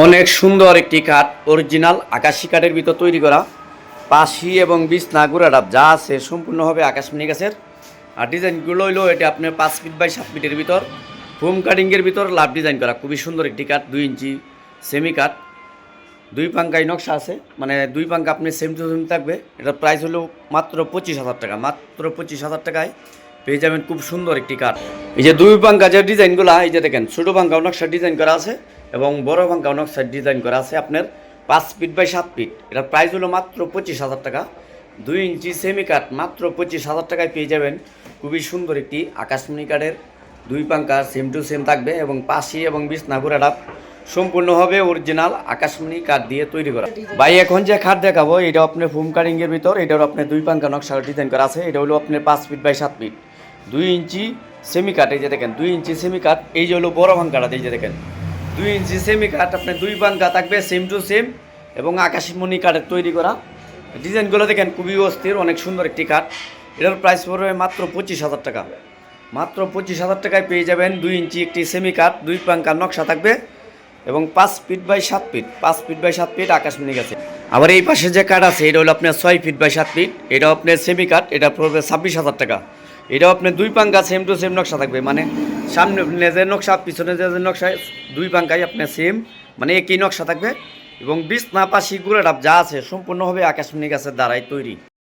অনেক সুন্দর একটি কাঠ অরিজিনাল আকাশি কাঠের ভিতর তৈরি করা। পাশি এবং বিছনা গুড়াডাব যা আছে সম্পূর্ণভাবে আকাশমণি গাছের। আর ডিজাইনগুলো হইল এটা আপনার পাঁচ ফিট বাই সাত ফিটের ভিতর। হোম কাটিংয়ের ভিতর লাভ ডিজাইন করা। খুবই সুন্দর একটি কাঠ, দুই ইঞ্চি সেমি কাঠ। দুই পাঙ্কায় নকশা আছে মানে দুই পাঙ্কা আপনি সেম টু সেম থাকবে। এটার প্রাইস হলো মাত্র পঁচিশ হাজার টাকা, মাত্র পঁচিশ হাজার টাকায় পেয়ে যাবেন খুব সুন্দর একটি কাঠ। এই যে দুই পাঙ্কা যে ডিজাইনগুলো এই যে দেখেন, ছোটো পাঙ্কাও নকশা ডিজাইন করা আছে। এবং বড় পাঙ্কাও নকশা ডিজাইন করা আছে আপনার পাঁচ ফিট বাই সাত ফিট এটার প্রাইস হলো মাত্র পঁচিশ হাজার টাকা। দুই ইঞ্চি সেমি কাঠ মাত্র পঁচিশ হাজার টাকায় পেয়ে যাবেন। খুবই সুন্দর একটি আকাশমণি কাঠের দুই পাঙ্কা সেম টু সেম থাকবে এবং পাশি এবং বিছনা ঘোরাডাপ সম্পূর্ণভাবে অরিজিনাল আকাশমণি কাঠ দিয়ে তৈরি করা। ভাই, এখন যে খাট দেখাবো, এটা আপনার ফোম কাটিং এর ভিতর, এটার আপনার দুই পাঙ্কা নকশা ডিজাইন করা আছে। এটা হলো আপনার পাঁচ ফিট বাই সাত ফিট দুই ইঞ্চি সেমি কাঠ এই যে দেখেন, দুই ইঞ্চি সেমি কাঠ এই যে হলো বড় পাঙ্কাটা এই যে দেখেন। দুই ইঞ্চি সেমি কাঠ আপনার দুই পাঙ্কা থাকবে সেম টু সেম এবং আকাশমণি কাঠের তৈরি করা। ডিজাইনগুলো দেখেন, খুবই অস্থির, অনেক সুন্দর একটি কাঠ এটার প্রাইস পড়বে মাত্র পঁচিশ হাজার টাকা। মাত্র পঁচিশ হাজার টাকায় পেয়ে যাবেন দুই ইঞ্চি একটি সেমি কাঠ দুই পাঙ্কার নকশা থাকবে, এবং পাঁচ ফিট বাই সাত ফিট পাঁচ ফিট বাই সাত ফিট আকাশমণি গেছে। আবার এই পাশে যে কাঠ আছে, এটা হলো আপনার ছয় ফিট বাই সাত ফিট এটাও আপনার সেমি কাঠ এটা পড়বে ছাব্বিশ হাজার টাকা। এটাও আপনার দুই পাঙ্কা সেম টু সেম নকশা থাকবে। মানে সামনে নেজের নকশা, পিছনে যে নকশা, দুই পাঙ্কাই আপনার সেম মানে একই নকশা থাকবে। এবং বিছনা পাশি গুড়াডাব যা আছে, সম্পূর্ণভাবে আকাশমণি গাছের দ্বারাই তৈরি।